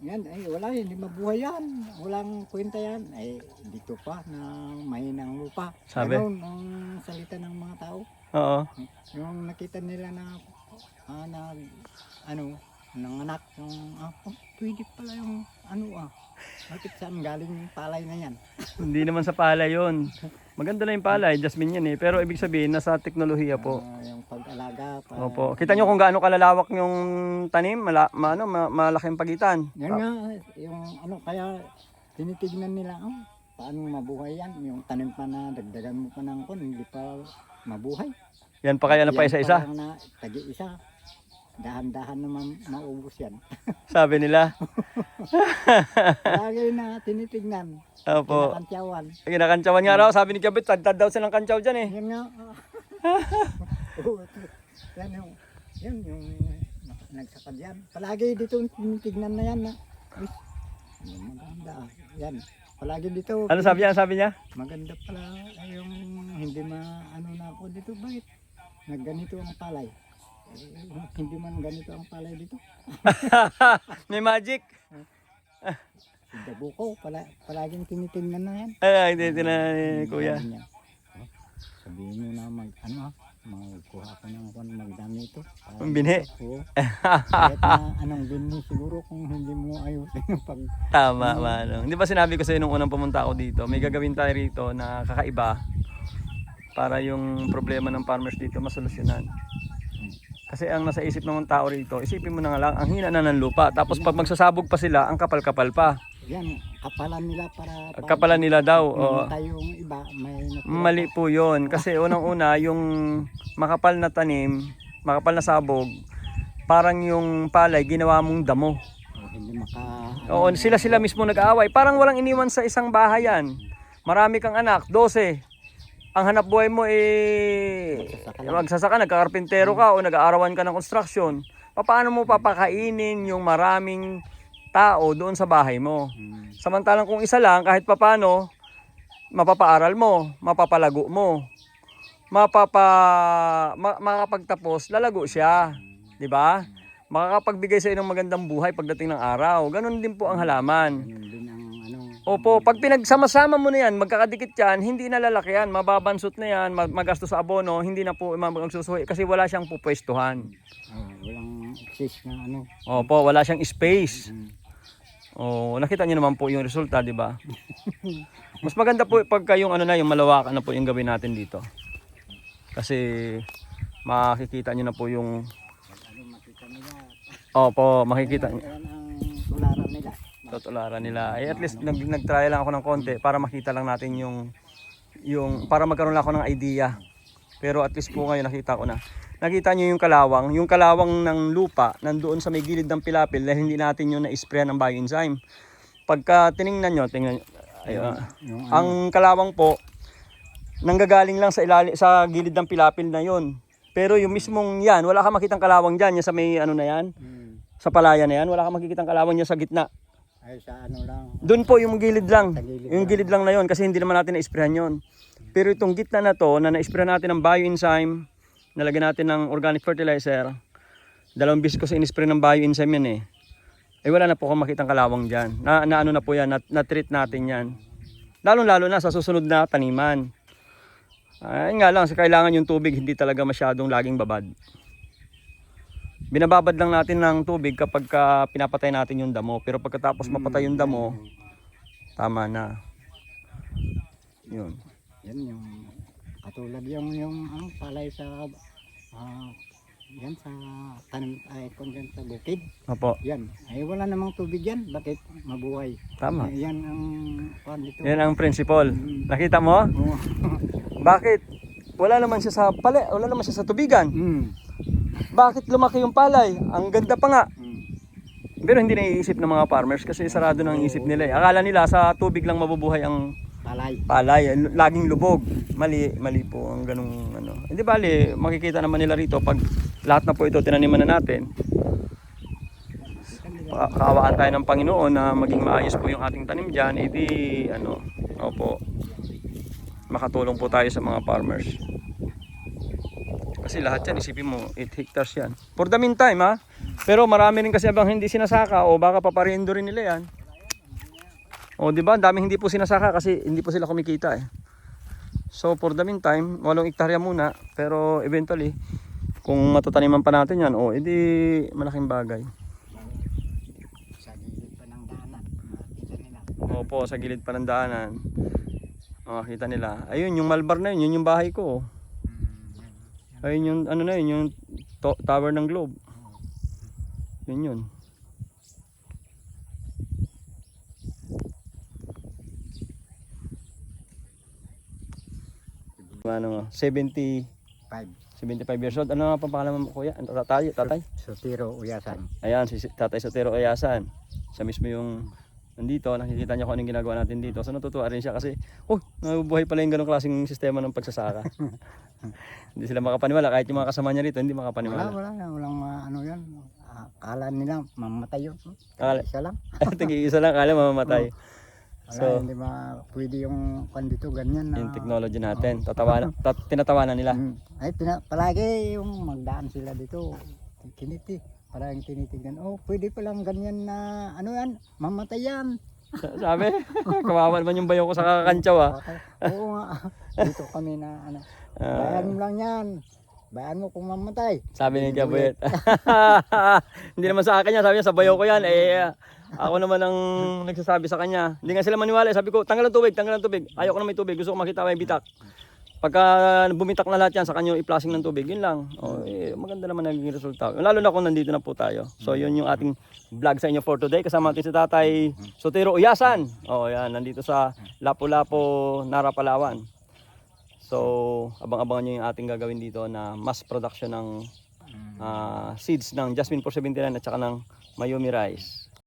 Yan, ay wala yan, hindi mabuhay yan. Walang kwenta yan. Ay, dito pa na mahinang lupa. Sabi? Ganun ang salita ng mga tao. Oo. Yung nakita nila na, ah, na ano, ng anak, yung, ah, oh, pwede pala yung, ano ah, bakit saan galing yung palay na yan? Hindi naman sa palay yun. Maganda na yung palay, jasmine yan eh. Pero ibig sabihin, nasa teknolohiya po. Ah, yung pag-alaga. Pa, Opo. Kita nyo kung gaano kalalawak yung tanim, mala, ma, ano, ma, malaking pagitan. Yan nga, yung ano, kaya tinitignan nila, oh, paano mabuhay yan? Yung tanim pa na dagdagan mo pa ng kon, hindi pa mabuhay. Yan pa kaya na pa Yan isa-isa. pa lang na tagi-isa. Dahan-dahan naman maubos yan. Sabi nila. Lagi na tinitignan. Opo. Kinakantyawan. Kinakantsawan nga raw, sabi ni Kabit, tad daw silang kantsaw dyan eh. Yan nga. Yan yung, yan yung nagsakad yan. Palagi dito tinitignan na yan na. Maganda. Yan. Palagi dito. Ano sabi niya? Ano sabi niya? Maganda pala yung hindi ma ano na ako dito. Bakit? Nagganito ang palay. Hindi man ganito ang palay dito. May magic. Si Dabuko, pala, palaging tinitingnan na yan. Ay, hindi, hindi na eh, kuya. "Oh, Sabihin mo na mag, ano ah, magkuha ako ng kung magdami ito. Ang binhi. Oo. Kahit na anong binhi siguro kung hindi mo ayusin yung pag... Tama, manong. Hindi ba sinabi ko sa'yo nung unang pumunta ako dito, may gagawin tayo rito na kakaiba para yung problema ng farmers dito masolusyonan. Kasi ang nasa isip ng mga tao rito, isipin mo na nga lang, ang hina na ng lupa. Tapos pag magsasabog pa sila, ang kapal-kapal pa. Yan, kapalan nila para... Kapalan nila daw. Namatay yung iba, may Mali po yun. Kasi unang-una, yung makapal na tanim, makapal na sabog, parang yung palay, ginawa mong damo. pa. O, hindi maka... Oo, sila sila mismo nag-aaway. Parang walang iniwan sa isang bahayan. Marami kang anak, 12. Ang hanap buhay mo eh Magsasaka lang. magsasaka, nagkakarpintero ka o nag-aarawan ka ng construction. Paano mo papakainin yung maraming tao doon sa bahay mo? Hmm. Samantalang kung isa lang, kahit papano, mapapaaral mo, mapapalago mo, mapapa, ma, makakapagtapos, lalago siya. Di ba? Makakapagbigay sa ng magandang buhay pagdating ng araw. Ganon din po ang halaman. Yun din ang ano... Opo, pag pinagsama-sama mo na yan, magkakadikit yan, hindi na lalaki yan, mababansot na yan, mag- magastos sa abono, hindi na po magsusuhi kasi wala siyang pupwestuhan. oh, walang access na ano. Opo, wala siyang space. Hmm. Oh, nakita niyo naman po yung resulta, di ba? Mas maganda po pagka yung ano na, yung malawakan na po yung gawin natin dito. Kasi makikita niyo na po yung Ano. Opo, makikita niyo. Yan ang tularan nila. Tutularan nila. Eh, at least nag, nag-try lang ako ng konti para makita lang natin yung yung para magkaroon lang ako ng idea. Pero at least po ngayon nakita ko na. Nakita niyo yung kalawang, yung kalawang ng lupa nandoon sa may gilid ng pilapil dahil hindi natin yung na-spray ng bioenzyme. Pagka tiningnan nyo, tingnan. Yung ano, ang kalawang po nanggagaling lang sa ilali, sa gilid ng pilapil na yon. Pero yung mismong yan, wala ka makitang kalawang diyan, yan sa may ano na yan, hmm, sa palaya na yan, wala ka makikitang kalawang yan sa gitna. Ay sa ano lang. Doon po yung gilid lang. Gilid Yung gilid lang na yon kasi hindi naman natin na-sprayan yon. Pero itong gitna na to na na-spray natin ng bioenzyme, nalagyan natin ng organic fertilizer, dalawang bis ko sa in-spray ng bioenzyme yan eh. Eh wala na po akong makitang kalawang dyan. Na, na ano na po yan, na, na-treat natin yan. Lalo lalo na sa susunod na taniman. Ayun nga lang, sa kailangan yung tubig hindi talaga masyadong laging babad. Binababad lang natin ng tubig kapag ka pinapatay natin yung damo. Pero pagkatapos mapatay yung damo, tama na. Yun. Yan yung katulad yung yung ang palay sa ah, yan sa tanim ay kung yan sa bukid. Opo, Yan. Ay wala namang tubig yan. Bakit mabuhay? tama. Ay, yan ang pan dito. Yan ang principle. Nakita mo? Oo. Bakit? Wala naman siya sa pala, wala naman siya sa tubigan. Hmm. Bakit lumaki yung palay? Ang ganda pa nga. Hmm. Pero hindi naiisip ng mga farmers kasi sarado ng isip nila eh. Akala nila sa tubig lang mabubuhay ang Palay. palay, l- laging lubog. Mali, mali po ang ganung ano. Hindi bali, makikita naman nila rito pag lahat na po ito tinaniman na natin. Kaawaan tayo ng Panginoon na maging maayos po yung ating tanim diyan, edi ano, opo. Makatulong po tayo sa mga farmers. Kasi lahat yan, isipin mo, 8 hectares yan. For the meantime ha, Pero marami rin kasi abang hindi sinasaka o baka paparindo rin nila yan. O di ba? Daming hindi po sinasaka kasi hindi po sila kumikita eh. So for the meantime, walong ektarya muna. Pero eventually, kung matataniman pa natin yan, o edi malaking bagay. Sa gilid pa ng daanan. Opo, sa gilid pa ng daanan. Makakita nila. Ayun, yung Malbar na yun, yun yung bahay ko. Ayun yung, ano na yun, yung to- tower ng globe. Yun yun. Ano 70, Five. 75 years old. Ano nga pang pangalan mo kuya? Ano, tatay? Tatay? Sotiro Uyasan. Ayan, si Tatay Sotero Ayasan. Siya mismo yung nandito, nakikita niya kung anong ginagawa natin dito. So natutuwa rin siya kasi, oh, nabubuhay pala yung ganong klaseng sistema ng pagsasaka. hindi sila makapaniwala, kahit yung mga kasama niya rito, hindi Wala, makapaniwala. wala. Walang uh, ano yan. Akala nila mamatay yun. Akala- Isa lang. Tigi-isa lang, kala mamamatay. Wala, So- hindi ma pwede yung kwan dito ganyan na. Yung technology natin, tatawanan, tat, tinatawanan nila. Mm. Ay, tina, palagi yung magdaan sila dito. Kiniti. Parang tinitignan, oh, pwede palang ganyan na, ano yan, mamatay yan. Sa- Sabi, kawawa naman yung bayo ko sa kakantsaw ah. Oo nga. dito kami na, ano, Ah, bayan mo lang yan. Bayan mo kung mamatay. sabi ni Gabriel. hindi naman sa akin yan, sabi niya sa bayo ko yan. Eh, ako naman ang nagsasabi sa kanya. Hindi nga sila maniwala. Sabi ko, tanggal ang tubig, tanggal ang tubig. Ayoko na may tubig, gusto ko makita may bitak. Pagka bumitak na lahat yan, sa kanya i-flashing ng tubig, yun lang. Oh, eh, maganda naman naging resulta. Lalo na kung nandito na po tayo. So yun yung ating vlog sa inyo for today. Kasama natin si Tatay Sotero Uyasan. Oh, yan, nandito sa Lapu-Lapu, Nara, Palawan. So, abang-abangan nyo yung ating gagawin dito na mass production ng ah, seeds ng Jasmine 479 at saka ng Mayumi Rice.